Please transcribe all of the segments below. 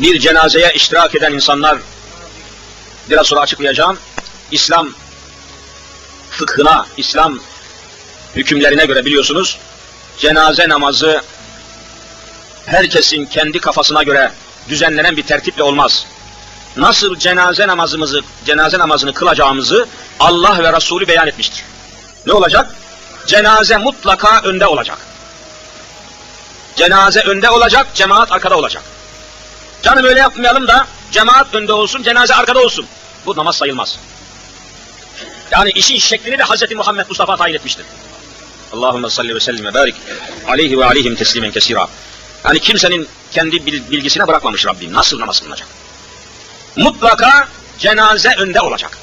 bir cenazeye iştirak eden insanlar biraz sonra açıklayacağım. İslam fıkhına, İslam hükümlerine göre biliyorsunuz cenaze namazı herkesin kendi kafasına göre düzenlenen bir tertiple olmaz. Nasıl cenaze namazımızı, cenaze namazını kılacağımızı Allah ve Resulü beyan etmiştir. Ne olacak? Cenaze mutlaka önde olacak. Cenaze önde olacak, cemaat arkada olacak. Canım öyle yapmayalım da cemaat önde olsun, cenaze arkada olsun. Bu namaz sayılmaz. Yani işin şeklini de Hz. Muhammed Mustafa tayin etmiştir. Allahümme salli ve sellim ve barik aleyhi ve aleyhim teslimen kesira. Yani kimsenin kendi bil- bilgisine bırakmamış Rabbim. Nasıl namaz kılınacak? Mutlaka cenaze önde olacak.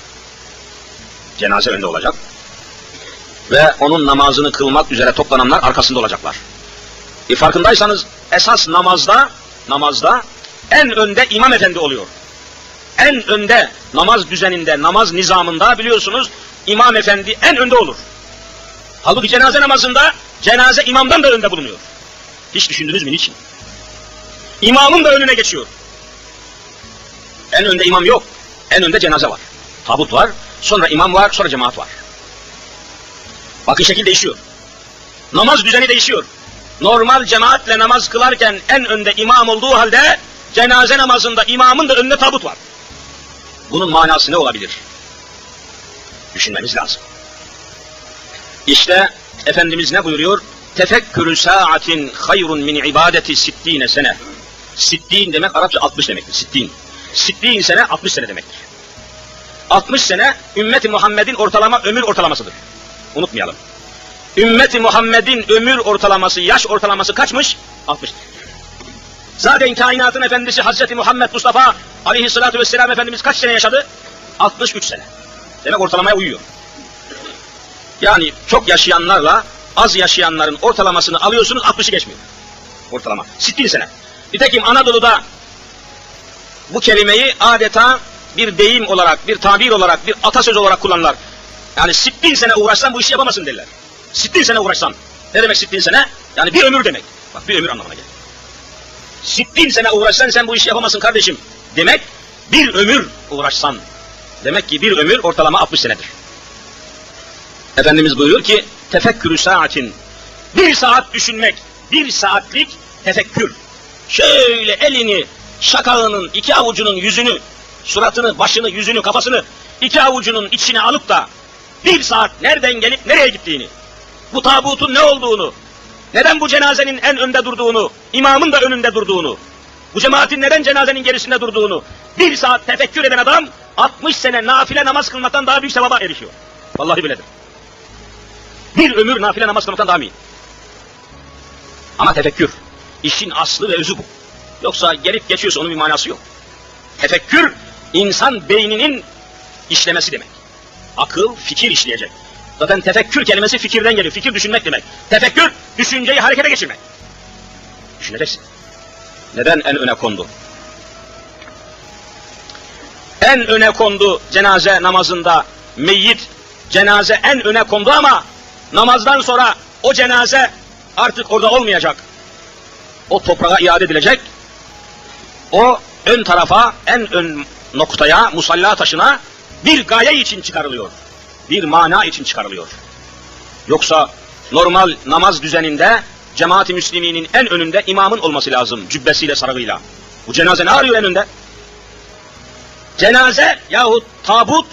Cenaze önde olacak. Ve onun namazını kılmak üzere toplananlar arkasında olacaklar. E farkındaysanız esas namazda, namazda en önde imam efendi oluyor. En önde namaz düzeninde, namaz nizamında biliyorsunuz imam efendi en önde olur. Halbuki cenaze namazında cenaze imamdan da önde bulunuyor. Hiç düşündünüz mü niçin? İmamın da önüne geçiyor. En önde imam yok. En önde cenaze var. Tabut var. Sonra imam var. Sonra cemaat var. Bakın şekil değişiyor. Namaz düzeni değişiyor. Normal cemaatle namaz kılarken en önde imam olduğu halde cenaze namazında imamın da önünde tabut var. Bunun manası ne olabilir? Düşünmemiz lazım. İşte Efendimiz ne buyuruyor? Tefekkürü saatin hayrun min ibadeti sittine sene. Sittin demek Arapça 60 demektir. Sittin. Sittin sene 60 sene demektir. 60 sene ümmeti Muhammed'in ortalama ömür ortalamasıdır. Unutmayalım. Ümmeti Muhammed'in ömür ortalaması, yaş ortalaması kaçmış? 60. Zaten kainatın efendisi Hazreti Muhammed Mustafa aleyhissalatü vesselam Efendimiz kaç sene yaşadı? 63 sene. Demek ortalamaya uyuyor. Yani çok yaşayanlarla az yaşayanların ortalamasını alıyorsunuz 60'ı geçmiyor. Ortalama. 60 sene. Nitekim Anadolu'da bu kelimeyi adeta bir deyim olarak, bir tabir olarak, bir atasöz olarak kullanırlar. Yani 60 sene uğraşsan bu işi yapamazsın derler. 60 sene uğraşsan. Ne demek 60 sene? Yani bir ömür demek. Bak bir ömür anlamına gelir. 60 sene uğraşsan sen bu işi yapamazsın kardeşim. Demek bir ömür uğraşsan. Demek ki bir ömür ortalama 60 senedir. Efendimiz buyuruyor ki tefekkürü saatin bir saat düşünmek, bir saatlik tefekkür. Şöyle elini şakağının iki avucunun yüzünü, suratını, başını, yüzünü, kafasını iki avucunun içine alıp da bir saat nereden gelip nereye gittiğini, bu tabutun ne olduğunu, neden bu cenazenin en önde durduğunu, imamın da önünde durduğunu, bu cemaatin neden cenazenin gerisinde durduğunu bir saat tefekkür eden adam 60 sene nafile namaz kılmaktan daha büyük sevaba erişiyor. Vallahi böyledir. Bir ömür nafile namaz kılmaktan daha iyi. Ama tefekkür. işin aslı ve özü bu. Yoksa gelip geçiyorsa onun bir manası yok. Tefekkür, insan beyninin işlemesi demek. Akıl, fikir işleyecek. Zaten tefekkür kelimesi fikirden geliyor. Fikir düşünmek demek. Tefekkür, düşünceyi harekete geçirmek. Düşüneceksin. Neden en öne kondu? En öne kondu cenaze namazında meyyit cenaze en öne kondu ama namazdan sonra o cenaze artık orada olmayacak. O toprağa iade edilecek. O ön tarafa, en ön noktaya, musalla taşına bir gaye için çıkarılıyor. Bir mana için çıkarılıyor. Yoksa normal namaz düzeninde cemaat-i müsliminin en önünde imamın olması lazım. Cübbesiyle, sarığıyla. Bu cenaze ne arıyor en önde? Cenaze yahut tabut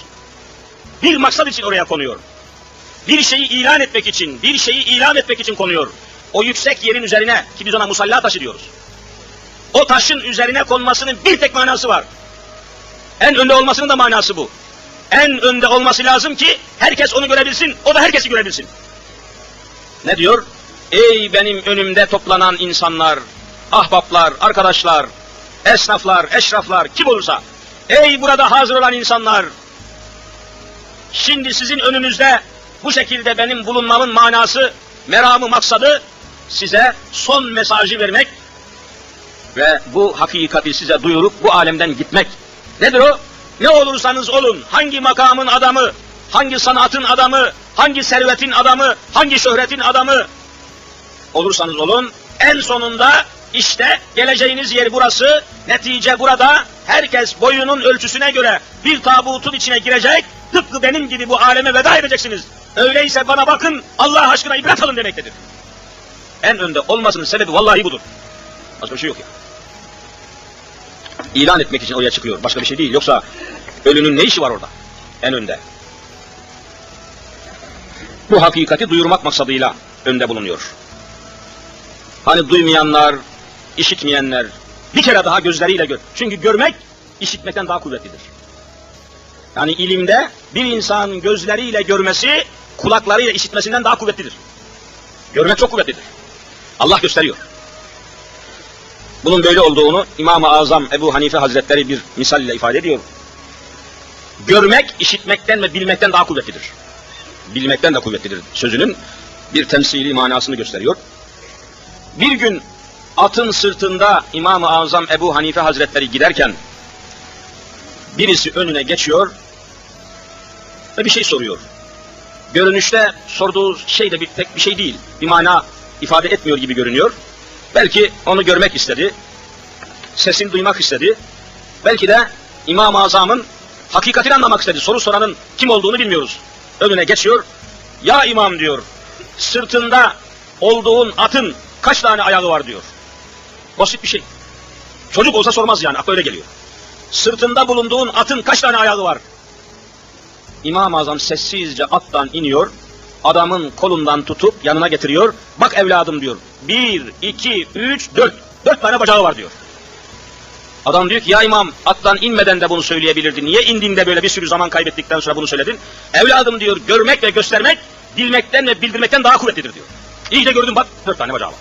bir maksat için oraya konuyor. Bir şeyi ilan etmek için, bir şeyi ilan etmek için konuyor. O yüksek yerin üzerine ki biz ona musalla taşı diyoruz. O taşın üzerine konmasının bir tek manası var. En önde olmasının da manası bu. En önde olması lazım ki herkes onu görebilsin, o da herkesi görebilsin. Ne diyor? Ey benim önümde toplanan insanlar, ahbaplar, arkadaşlar, esnaflar, eşraflar, kim olursa. Ey burada hazır olan insanlar, şimdi sizin önünüzde bu şekilde benim bulunmamın manası, meramı, maksadı size son mesajı vermek ve bu hakikati size duyurup bu alemden gitmek. Nedir o? Ne olursanız olun, hangi makamın adamı, hangi sanatın adamı, hangi servetin adamı, hangi şöhretin adamı olursanız olun, en sonunda işte geleceğiniz yer burası, netice burada, herkes boyunun ölçüsüne göre bir tabutun içine girecek, tıpkı benim gibi bu aleme veda edeceksiniz. Öyleyse bana bakın, Allah aşkına ibret alın demektedir. En önde olmasının sebebi vallahi budur. Başka bir şey yok ya. İlan etmek için oraya çıkıyor, başka bir şey değil. Yoksa ölünün ne işi var orada? En önde. Bu hakikati duyurmak maksadıyla önde bulunuyor. Hani duymayanlar, işitmeyenler bir kere daha gözleriyle gör. Çünkü görmek işitmekten daha kuvvetlidir. Yani ilimde bir insanın gözleriyle görmesi kulaklarıyla işitmesinden daha kuvvetlidir. Görmek çok kuvvetlidir. Allah gösteriyor. Bunun böyle olduğunu İmam-ı Azam Ebu Hanife Hazretleri bir misal ile ifade ediyor. Görmek işitmekten ve bilmekten daha kuvvetlidir. Bilmekten de kuvvetlidir sözünün bir temsili manasını gösteriyor. Bir gün atın sırtında İmam-ı Azam Ebu Hanife Hazretleri giderken birisi önüne geçiyor ve bir şey soruyor. Görünüşte sorduğu şey de bir tek bir şey değil. Bir mana ifade etmiyor gibi görünüyor. Belki onu görmek istedi. Sesini duymak istedi. Belki de İmam-ı Azam'ın hakikatini anlamak istedi. Soru soranın kim olduğunu bilmiyoruz. Önüne geçiyor. Ya imam diyor. Sırtında olduğun atın kaç tane ayağı var diyor. Basit bir şey. Çocuk olsa sormaz yani. Aklı öyle geliyor. Sırtında bulunduğun atın kaç tane ayağı var? İmam-ı Azam sessizce attan iniyor. Adamın kolundan tutup yanına getiriyor. Bak evladım diyor. Bir, iki, üç, dört. Dört tane bacağı var diyor. Adam diyor ki ya imam attan inmeden de bunu söyleyebilirdin. Niye indiğinde böyle bir sürü zaman kaybettikten sonra bunu söyledin? Evladım diyor görmek ve göstermek bilmekten ve bildirmekten daha kuvvetlidir diyor. İyi de gördüm bak dört tane bacağı var.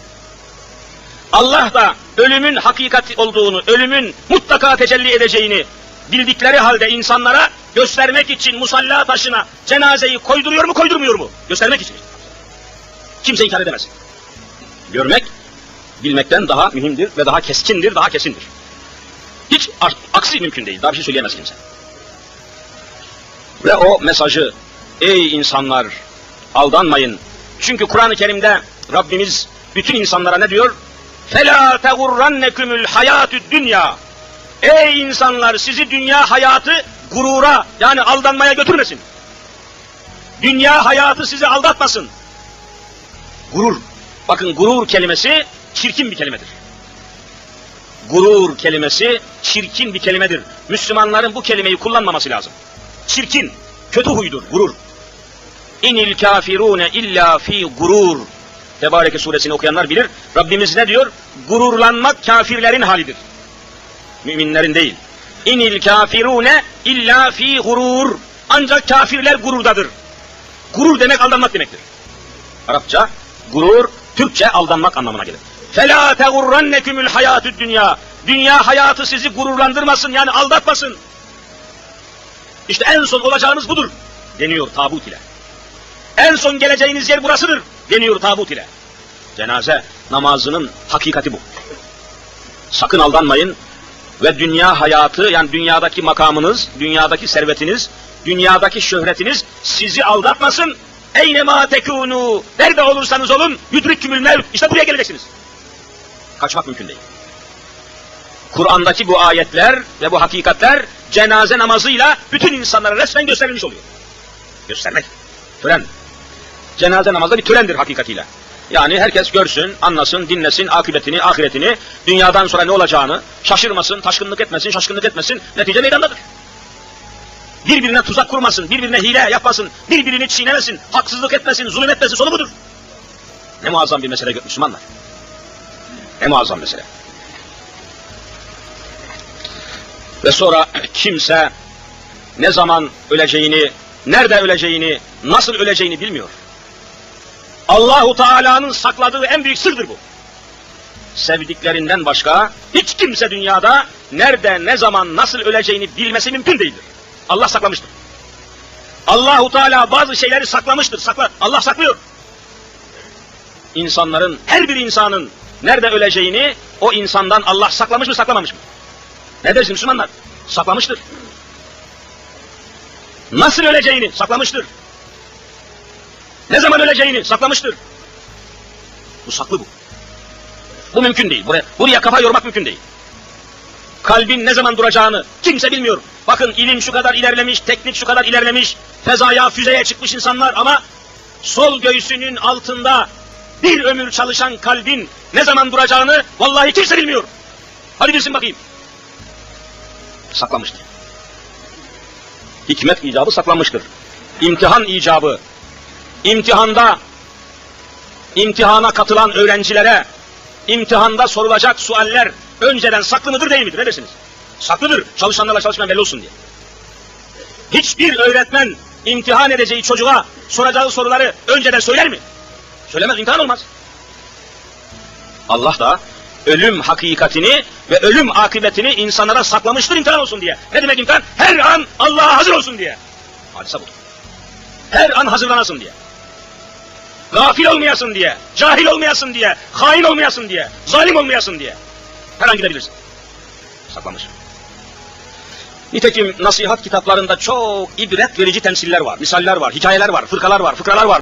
Allah da ölümün hakikat olduğunu, ölümün mutlaka tecelli edeceğini bildikleri halde insanlara göstermek için musalla taşına cenazeyi koyduruyor mu koydurmuyor mu? Göstermek için. Kimse inkar edemez Görmek bilmekten daha mühimdir ve daha keskindir, daha kesindir. Hiç aksi mümkün değil. Daha bir şey söyleyemez kimse. Ve o mesajı ey insanlar aldanmayın. Çünkü Kur'an-ı Kerim'de Rabbimiz bütün insanlara ne diyor? فَلَا تَغُرَّنَّكُمُ الْحَيَاتُ dünya. Ey insanlar sizi dünya hayatı gurura yani aldanmaya götürmesin. Dünya hayatı sizi aldatmasın. Gurur. Bakın gurur kelimesi çirkin bir kelimedir. Gurur kelimesi çirkin bir kelimedir. Müslümanların bu kelimeyi kullanmaması lazım. Çirkin, kötü huydur, gurur. İnil kafirune illa fi gurur. Tebareke suresini okuyanlar bilir. Rabbimiz ne diyor? Gururlanmak kafirlerin halidir. Müminlerin değil. İnil kafirune illa fi gurur. Ancak kafirler gururdadır. Gurur demek aldanmak demektir. Arapça gurur, Türkçe aldanmak anlamına gelir. فَلَا تَغُرَّنَّكُمُ الْحَيَاتُ dünya. Dünya hayatı sizi gururlandırmasın yani aldatmasın. İşte en son olacağınız budur deniyor tabut ile. En son geleceğiniz yer burasıdır deniyor tabut ile. Cenaze namazının hakikati bu. Sakın aldanmayın ve dünya hayatı yani dünyadaki makamınız, dünyadaki servetiniz, dünyadaki şöhretiniz sizi aldatmasın. Eyne ma tekunu. Nerede olursanız olun yudrikkümül mevt. İşte buraya geleceksiniz. Kaçmak mümkün değil. Kur'an'daki bu ayetler ve bu hakikatler cenaze namazıyla bütün insanlara resmen gösterilmiş oluyor. Göstermek. Tören. Cenaze namazı da bir törendir hakikatiyle. Yani herkes görsün, anlasın, dinlesin akıbetini, ahiretini, dünyadan sonra ne olacağını, şaşırmasın, taşkınlık etmesin, şaşkınlık etmesin, netice meydandadır. Birbirine tuzak kurmasın, birbirine hile yapmasın, birbirini çiğnemesin, haksızlık etmesin, zulüm etmesin, sonu budur. Ne muazzam bir mesele Müslümanlar. Ne muazzam mesele. Ve sonra kimse ne zaman öleceğini, nerede öleceğini, nasıl öleceğini bilmiyor. Allahu Teala'nın sakladığı en büyük sırdır bu. Sevdiklerinden başka hiç kimse dünyada nerede, ne zaman, nasıl öleceğini bilmesi mümkün değildir. Allah saklamıştır. Allahu Teala bazı şeyleri saklamıştır. Sakla, Allah saklıyor. İnsanların, her bir insanın nerede öleceğini o insandan Allah saklamış mı, saklamamış mı? Ne dersin Müslümanlar? Saklamıştır. Nasıl öleceğini saklamıştır. Ne zaman öleceğini saklamıştır. Bu saklı bu. Bu mümkün değil. Buraya, buraya kafa yormak mümkün değil. Kalbin ne zaman duracağını kimse bilmiyor. Bakın ilim şu kadar ilerlemiş, teknik şu kadar ilerlemiş, fezaya, füzeye çıkmış insanlar ama sol göğsünün altında bir ömür çalışan kalbin ne zaman duracağını vallahi kimse bilmiyor. Hadi bilsin bakayım. Saklamıştır. Hikmet icabı saklanmıştır. İmtihan icabı, imtihanda, imtihana katılan öğrencilere, imtihanda sorulacak sualler önceden saklı mıdır değil midir? Ne dersiniz? Saklıdır. Çalışanlarla çalışmayan belli olsun diye. Hiçbir öğretmen imtihan edeceği çocuğa soracağı soruları önceden söyler mi? Söylemez, imtihan olmaz. Allah da ölüm hakikatini ve ölüm akıbetini insanlara saklamıştır imtihan olsun diye. Ne demek imtihan? Her an Allah'a hazır olsun diye. Hadise budur. Her an hazırlanasın diye. Gafil olmayasın diye, cahil olmayasın diye, hain olmayasın diye, zalim olmayasın diye. Her an gidebilirsin. Saklamış. Nitekim nasihat kitaplarında çok ibret verici temsiller var, misaller var, hikayeler var, fırkalar var, fıkralar var.